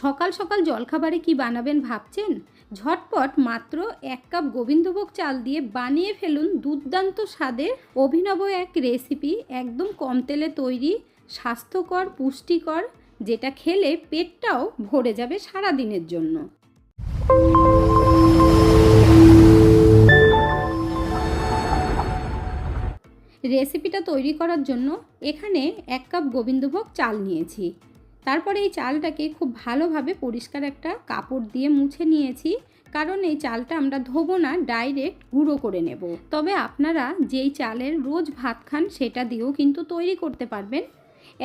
সকাল সকাল জলখাবারে কি বানাবেন ভাবছেন? ঝটপট মাত্র এক কাপ গোবিন্দভোগ চাল দিয়ে বানিয়ে ফেলুন দুর্দান্ত স্বাদের অভিনব এক রেসিপি একদম কম তেলে তৈরি, স্বাস্থ্যকর, পুষ্টিকর, যেটা খেলে পেটটাও ভরে যাবে সারা দিনের জন্য রেসিপিটা তৈরি করার জন্য এখানে এক কাপ গোবিন্দভোগ চাল নিয়েছি। তারপরে এই চালটাকে খুব ভালোভাবে পরিষ্কার একটা কাপড় দিয়ে মুছে নিয়েছি। কারণ এই চালটা আমরা ধোবো না, ডাইরেক্ট গুঁড়ো করে নেব। তবে আপনারা যেই চালের রোজ ভাত খান সেটা দিয়েও কিন্তু তৈরি করতে পারবেন।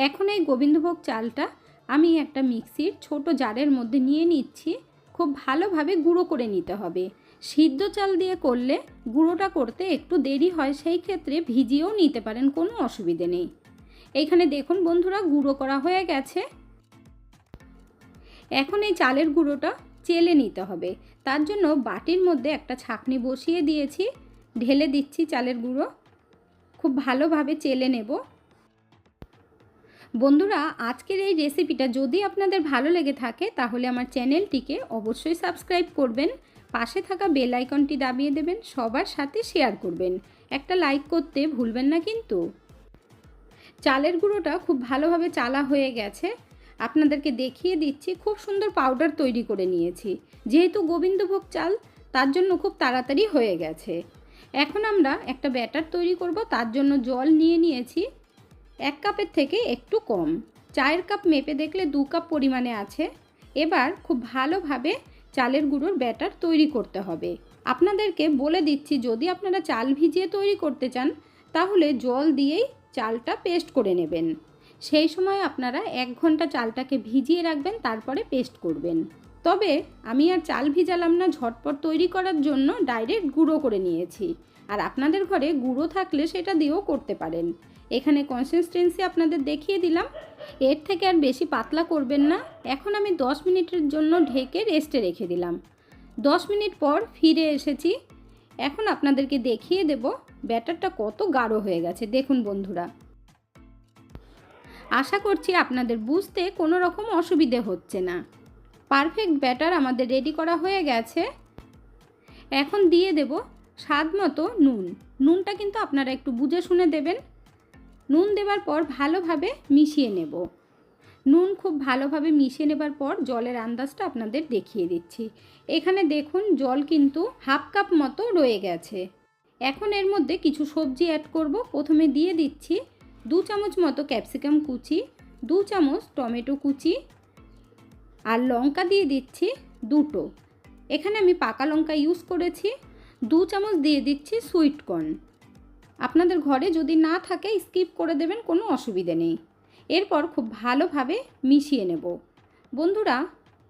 এখন এই গোবিন্দভোগ চালটা আমি একটা মিক্সির ছোট জারের মধ্যে নিয়ে নিচ্ছি। খুব ভালোভাবে গুঁড়ো করে নিতে হবে। সিদ্ধ চাল দিয়ে করলে গুঁড়োটা করতে একটু দেরি হয়, সেই ক্ষেত্রে ভিজিয়েও নিতে পারেন, কোনো অসুবিধে নেই। এইখানে দেখুন বন্ধুরা, গুঁড়ো করা হয়ে গেছে। এখন এই চালের গুঁড়োটা চেলে নিতে হবে। তার জন্য বাটির মধ্যে একটা ছাকনি বসিয়ে দিয়েছি। ঢেলে দিচ্ছি চালের গুঁড়ো। খুব ভালোভাবে চেলে নেব। বন্ধুরা, আজকের এই রেসিপিটা যদি আপনাদের ভালো লেগে থাকে, তাহলে আমার চ্যানেলটিকে অবশ্যই সাবস্ক্রাইব করবেন, পাশে থাকা বেল আইকনটি দাবিয়ে দেবেন, সবার সাথে শেয়ার করবেন। একটা লাইক করতে ভুলবেন না কিন্তু। চালের গুঁড়োটা খুব ভালোভাবে চালা হয়ে গেছে। আপনাদেরকে দেখিয়ে দিচ্ছি, খুব সুন্দর পাউডার তৈরি করে নিয়েছি। যেহেতু গোবিন্দভোগ চাল, তার জন্য খুব তাড়াতাড়ি হয়ে গেছে। এখন আমরা একটা ব্যাটার তৈরি করব, তার জন্য জল নিয়ে নিয়েছি এক কাপের থেকে একটু কম। চায়ের কাপ মেপে দেখলে দু কাপ পরিমাণে আছে। এবার খুব ভালোভাবে চালের গুঁড়োর ব্যাটার তৈরি করতে হবে। আপনাদেরকে বলে দিচ্ছি, যদি আপনারা চাল ভিজিয়ে তৈরি করতে চান, তাহলে জল দিয়েই চালটা পেস্ট করে নেবেন। সেই সময় আপনারা এক ঘণ্টা চালটাকে ভিজিয়ে রাখবেন, তারপরে পেস্ট করবেন। তবে আমি আর চাল ভিজালাম না, ঝটপট তৈরি করার জন্য ডাইরেক্ট গুঁড়ো করে নিয়েছি। আর আপনাদের ঘরে গুঁড়ো থাকলে সেটা দিয়েও করতে পারেন। এখানে কনসিস্টেন্সি আপনাদের দেখিয়ে দিলাম। এর থেকে আর বেশি পাতলা করবেন না। এখন আমি 10 মিনিটের জন্য ঢেকে রেস্টে রেখে দিলাম। 10 মিনিট পর ফিরে এসেছি। এখন আপনাদেরকে দেখিয়ে দেব, ব্যাটারটা কত গাঢ় হয়ে গেছে। দেখুন বন্ধুরা। আশা করছি আপনাদের বুঝতে কোনো রকম অসুবিধে হচ্ছে না। পারফেক্ট ব্যাটার আমাদের রেডি করা হয়ে গেছে। এখন দিয়ে দেব স্বাদ মতো নুন। নুনটা কিন্তু আপনারা একটু বুঝে শুনে দেবেন। নুন দেওয়ার পর ভালোভাবে মিশিয়ে নেব। নুন খুব ভালোভাবে মিশিয়ে নেবার পর জলের আন্দাজটা আপনাদের দেখিয়ে দিচ্ছি। এখানে দেখুন জল কিন্তু হাফ কাপ মতো রয়ে গেছে। এখন এর মধ্যে কিছু সবজি অ্যাড করব। প্রথমে দিয়ে দিচ্ছি দু চামচ মতো ক্যাপসিকাম কুচি, দু চামচ টমেটো কুচি আর লঙ্কা দিয়ে দিচ্ছি দুটো। এখানে আমি পাকা লঙ্কা ইউজ করেছি, দু চামচ দিয়ে দিচ্ছি সুইটকর্ন আপনাদের ঘরে যদি না থাকে স্কিপ করে দেবেন, কোনো অসুবিধে নেই। এরপর খুব ভালোভাবে মিশিয়ে নেব। বন্ধুরা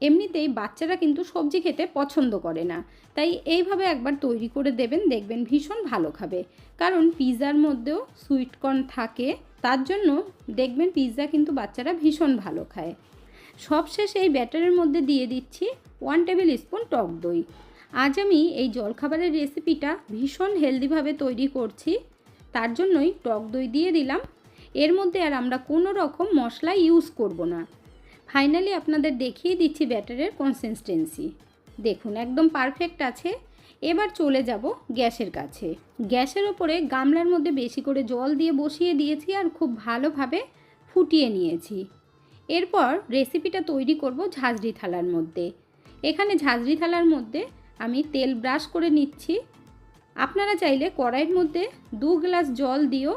এমনিতেই বাচ্চারা কিন্তু সবজি খেতে পছন্দ করে না। তাই এইভাবে একবার তৈরি করে দেবেন, দেখবেন ভীষণ ভালো খাবে। কারণ পিৎজার মধ্যেও সুইটকর্ন থাকে, তার জন্য দেখবেন পিৎজা কিন্তু বাচ্চারা ভীষণ ভালো খায়। সবশেষে এই ব্যাটারের মধ্যে দিয়ে দিচ্ছি ওয়ান টেবিল স্পুন টক দই। আজ আমি এই জলখাবারের রেসিপিটা ভীষণ হেলদিভাবে তৈরি করছি, তার জন্যই টক দই দিয়ে দিলাম। এর মধ্যে আর আমরা কোনো রকম মশলা ইউজ করব না। ফাইনালি আপনাদের দেখিয়ে দিচ্ছি ব্যাটারের কনসিস্টেন্সি দেখুন, একদম পারফেক্ট আছে। এবার চলে যাব গ্যাসের কাছে। গ্যাসের ওপরে গামলার মধ্যে বেশি করে জল দিয়ে বসিয়ে দিয়েছি আর খুব ভালোভাবে ফুটিয়ে নিয়েছি। এরপর রেসিপিটা তৈরি করব ঝাঁঝরি থালার মধ্যে। এখানে ঝাঁঝরি থালার মধ্যে আমি তেল ব্রাশ করে নিচ্ছি। আপনারা চাইলে কড়াইয়ের মধ্যে দু গ্লাস জল দিয়েও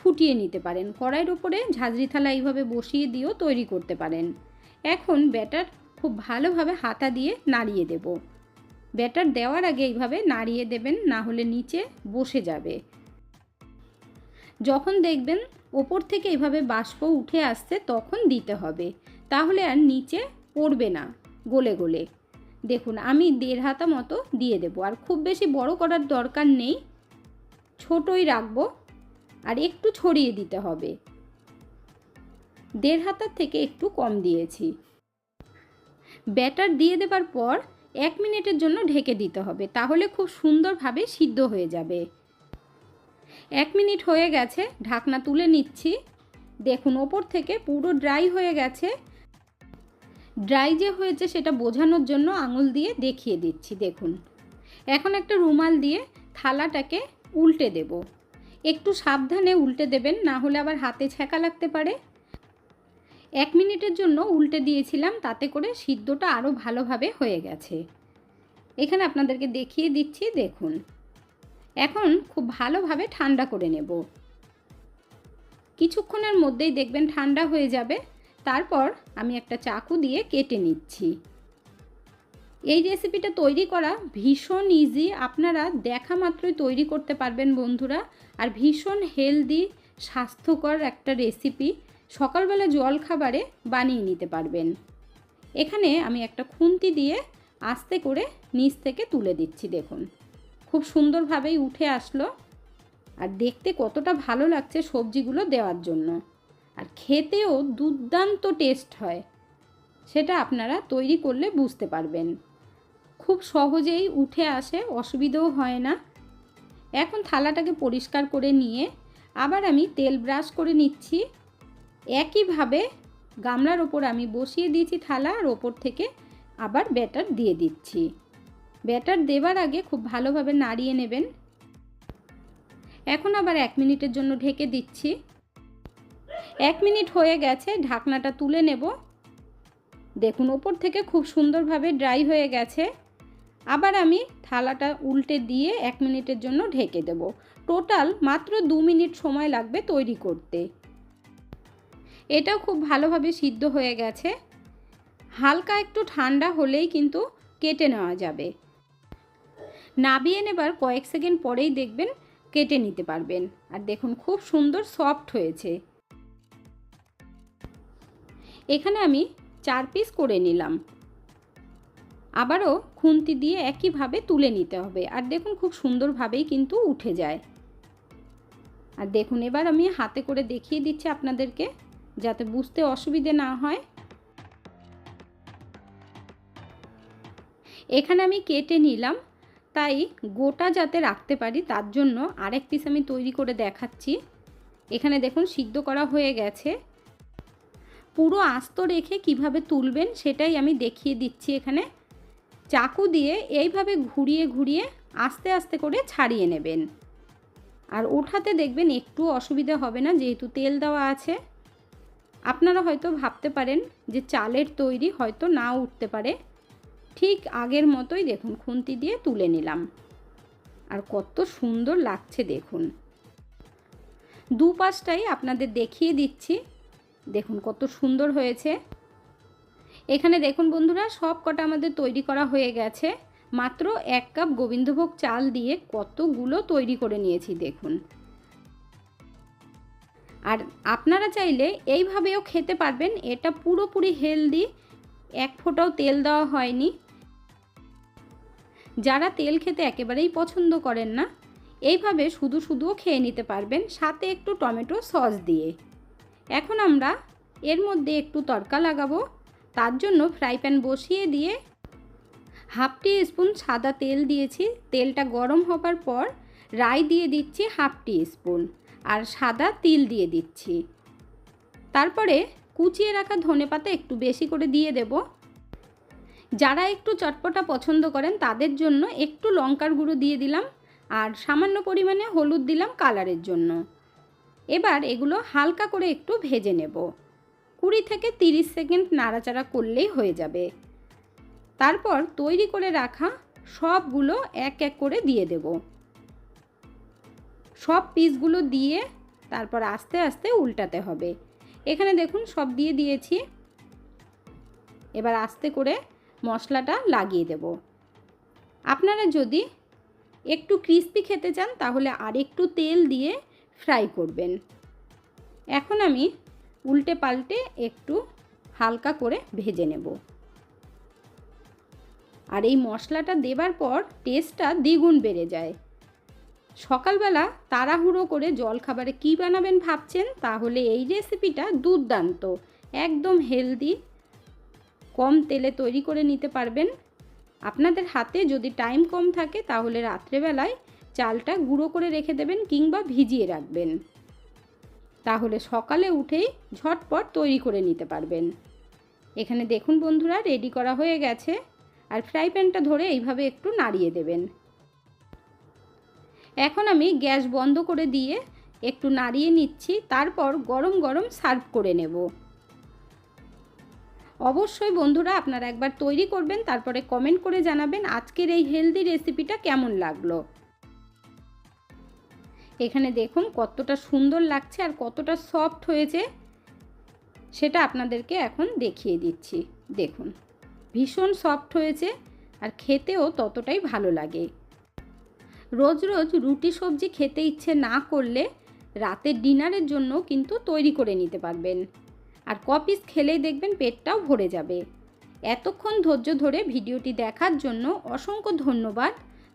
ফুটিয়ে নিতে পারেন। কড়াইয়ের ওপরে ঝাঁঝরি থালা এইভাবে বসিয়ে দিয়েও তৈরি করতে পারেন। এখন ব্যাটার খুব ভালোভাবে হাতা দিয়ে নাড়িয়ে দেব। ব্যাটার দেওয়ার আগে এইভাবে নাড়িয়ে দেবেন, না হলে নিচে বসে যাবে। যখন দেখবেন ওপর থেকে এভাবে বাষ্প উঠে আসছে, তখন দিতে হবে। তাহলে আর নিচে পড়বে না, গলে গলে। দেখুন, আমি দেড় হাতা মতো দিয়ে দেবো। আর খুব বেশি বড় করার দরকার নেই। ছোটই রাখব। আর একটু ছড়িয়ে দিতে হবে। দেড় হাতার থেকে একটু কম দিয়েছি। ব্যাটার দিয়ে দেবার পর এক মিনিটের জন্য ঢেকে দিতে হবে, তাহলে খুব সুন্দরভাবে সিদ্ধ হয়ে যাবে। এক মিনিট হয়ে গেছে, ঢাকনা তুলে নিচ্ছি। দেখুন, ওপর থেকে পুরো ড্রাই হয়ে গেছে। ড্রাই যে হয়েছে সেটা বোঝানোর জন্য আঙুল দিয়ে দেখিয়ে দিচ্ছি, দেখুন। এখন একটা রুমাল দিয়ে থালাটাকে উল্টে দেব। একটু সাবধানে উল্টে দেবেন, না হলে আবার হাতে ছ্যাঁকা লাগতে পারে। এক মিনিটের জন্য উল্টে দিয়েছিলাম, তাতে করে সিদ্ধটা আরও ভালোভাবে হয়ে গেছে। এখানে আপনাদেরকে দেখিয়ে দিচ্ছি, দেখুন। এখন খুব ভালোভাবে ঠান্ডা করে নেব। কিছুক্ষণের মধ্যেই দেখবেন ঠান্ডা হয়ে যাবে। তারপর আমি একটা চাকু দিয়ে কেটে নিচ্ছি। এই রেসিপিটা তৈরি করা ভীষণ ইজি আপনারা দেখা মাত্রই তৈরি করতে পারবেন, বন্ধুরা। আর ভীষণ হেলদি স্বাস্থ্যকর একটা রেসিপি সকালবেলা জল খাবারে বানিয়ে নিতে পারবেন। এখানে আমি একটা খুন্তি দিয়ে আস্তে করে নিচ থেকে তুলে দিচ্ছি, দেখুন। খুব সুন্দরভাবেই উঠে আসলো। আর দেখতে কতটা ভালো লাগছে সবজিগুলো দেওয়ার জন্য। আর খেতেও দুর্দান্ত টেস্ট হয়। সেটা আপনারা তৈরি করলে বুঝতে পারবেন। খুব সহজেই উঠে আসে, অসুবিধেও হয় না। এখন থালাটাকে পরিষ্কার করে নিয়ে আবার আমি তেল ব্রাশ করে নিচ্ছি। একইভাবে গামলার ওপর আমি বসিয়ে দিয়েছি থালা আর ওপর থেকে আবার ব্যাটার দিয়ে দিচ্ছি। ব্যাটার দেবার আগে খুব ভালোভাবে নাড়িয়ে নেবেন। এখন আবার এক মিনিটের জন্য ঢেকে দিচ্ছি। এক মিনিট হয়ে গেছে, ঢাকনাটা তুলে নেব। দেখুন, ওপর থেকে খুব সুন্দরভাবে ড্রাই হয়ে গেছে। আবার আমি থালাটা উল্টে দিয়ে এক মিনিটের জন্য ঢেকে দেব। টোটাল মাত্র দু মিনিট সময় লাগবে তৈরি করতে। এটাও খুব ভালোভাবে সিদ্ধ হয়ে গেছে। হালকা একটু ঠান্ডা হলেই কিন্তু কেটে নেওয়া যাবে। নাবিয়ে নেবার কয়েক সেকেন্ড পরেই দেখবেন কেটে নিতে পারবেন। আর দেখুন, খুব সুন্দর সফট হয়েছে। এখানে আমি চার পিস করে নিলাম। আবারও খুন্তি দিয়ে একইভাবে তুলে নিতে হবে। আর দেখুন খুব সুন্দরভাবেই কিন্তু উঠে যায়। আর দেখুন, এবার আমি হাতে করে দেখিয়ে দিচ্ছি আপনাদেরকে, যাতে বুঝতে অসুবিধে না হয়। এখানে আমি কেটে নিলাম, তাই গোটা যাতে রাখতে পারি, তার জন্য আরেক পিস আমি তৈরি করে দেখাচ্ছি। এখানে দেখুন, সিদ্ধ করা হয়ে গেছে। পুরো আস্ত রেখে কীভাবে তুলবেন, সেটাই আমি দেখিয়ে দিচ্ছি এখানে। চাকু দিয়ে এইভাবে ঘুরিয়ে ঘুরিয়ে আস্তে আস্তে করে ছাড়িয়ে নেবেন। আর ওঠাতে দেখবেন একটু অসুবিধা হবে না, যেহেতু তেল দেওয়া আছে। আপনারা হয়তো ভাবতে পারেন যে চালের তৈরি হয়তো না উঠতে পারে। ঠিক আগের মতোই দেখুন, খুন্তি দিয়ে তুলে নিলাম। আর কত সুন্দর লাগছে দেখুন। দুপাশটাই আপনাদের দেখিয়ে দিচ্ছি। দেখুন কত সুন্দর হয়েছে। এখানে দেখুন বন্ধুরা, সব কটা আমাদের তৈরি করা হয়ে গেছে। মাত্র এক কাপ গোবিন্দভোগ চাল দিয়ে কতগুলো তৈরি করে নিয়েছি, দেখুন। আর আপনারা চাইলে এইভাবেও খেতে পারবেন, এটা পুরোপুরি হেলদি, এক ফোঁটাও তেল দেওয়া হয়নি। যারা তেল খেতে একেবারেই পছন্দ করেন না, এইভাবে শুধু শুধুও খেয়ে নিতে পারবেন, সাথে একটু টমেটো সস দিয়ে। এখন আমরা এর মধ্যে একটু তড়কা লাগাবো। তার জন্য ফ্রাই প্যান বসিয়ে দিয়ে হাফ টি স্পুন সাদা তেল দিয়েছি। তেলটা গরম হবার পর রাই দিয়ে দিচ্ছি হাফ টি স্পুন আর সাদা তিল দিয়ে দিচ্ছি। তারপরে কুচিয়ে রাখা ধনে পাতা একটু বেশি করে দিয়ে দেব। যারা একটু চটপটা পছন্দ করেন তাদের জন্য একটু লঙ্কার গুঁড়ো দিয়ে দিলাম আর সামান্য পরিমাণে হলুদ দিলাম কালারের জন্য। এবার এগুলো হালকা করে একটু ভেজে নেব। কুড়ি থেকে তিরিশ সেকেন্ড নাড়াচাড়া করলেই হয়ে যাবে। তারপর তৈরি করে রাখা সবগুলো এক এক করে দিয়ে দেব। সব পিসগুলো দিয়ে তারপর আস্তে আস্তে উল্টাতে হবে। এখানে দেখুন সব দিয়ে দিয়েছি। এবার আস্তে করে মশলাটা লাগিয়ে দেব। আপনারা যদি একটু ক্রিস্পি খেতে চান তাহলে আর একটু তেল দিয়ে ফ্রাই করবেন। এখন আমি উল্টে পাল্টে একটু হালকা করে ভেজে নেব। আর এই মশলাটা দেবার পর টেস্টটা দ্বিগুণ বেড়ে যায়। সকালবেলা তাড়াহুড়ো করে জল খাবারে কী বানাবেন ভাবছেন? তাহলে এই রেসিপিটা দুর্দান্ত। একদম হেলদি কম তেলে তৈরি করে নিতে পারবেন। আপনাদের হাতে যদি টাইম কম থাকে, তাহলে রাত্রেবেলায় চালটা গুঁড়ো করে রেখে দেবেন কিংবা ভিজিয়ে রাখবেন। তাহলে সকালে উঠেই ঝটপট তৈরি করে নিতে পারবেন। এখানে দেখুন বন্ধুরা রেডি করা হয়ে গেছে। আর ফ্রাই প্যানটা ধরে এইভাবে একটু নাড়িয়ে দেবেন। এখন আমি গ্যাস বন্ধ করে দিয়ে একটু নাড়িয়ে নিচ্ছি, তারপর গরম গরম সার্ভ করে নেব। অবশ্যই বন্ধুরা, আপনারা একবার তৈরি করবেন, তারপরে কমেন্ট করে জানাবেন আজকের এই হেলদি রেসিপিটা কেমন লাগল। এখানে দেখুন কতটা সুন্দর লাগছে আর কতটা সফট হয়েছে। সেটা আপনাদেরকে এখন দেখিয়ে দিচ্ছি। দেখুন, ভীষণ সফট হয়েছে আর খেতেও ততটাই ভালো লাগে। রোজ রোজ রুটি সবজি খেতে ইচ্ছে না করলে রাতের ডিনারের জন্য কিন্তু তৈরি করে নিতে পারবেন। আর কপিস খেলেই দেখবেন পেটটাও ভরে যাবে। এতক্ষণ ধৈর্য ধরে ভিডিওটি দেখার জন্য অসংখ্য ধন্যবাদ।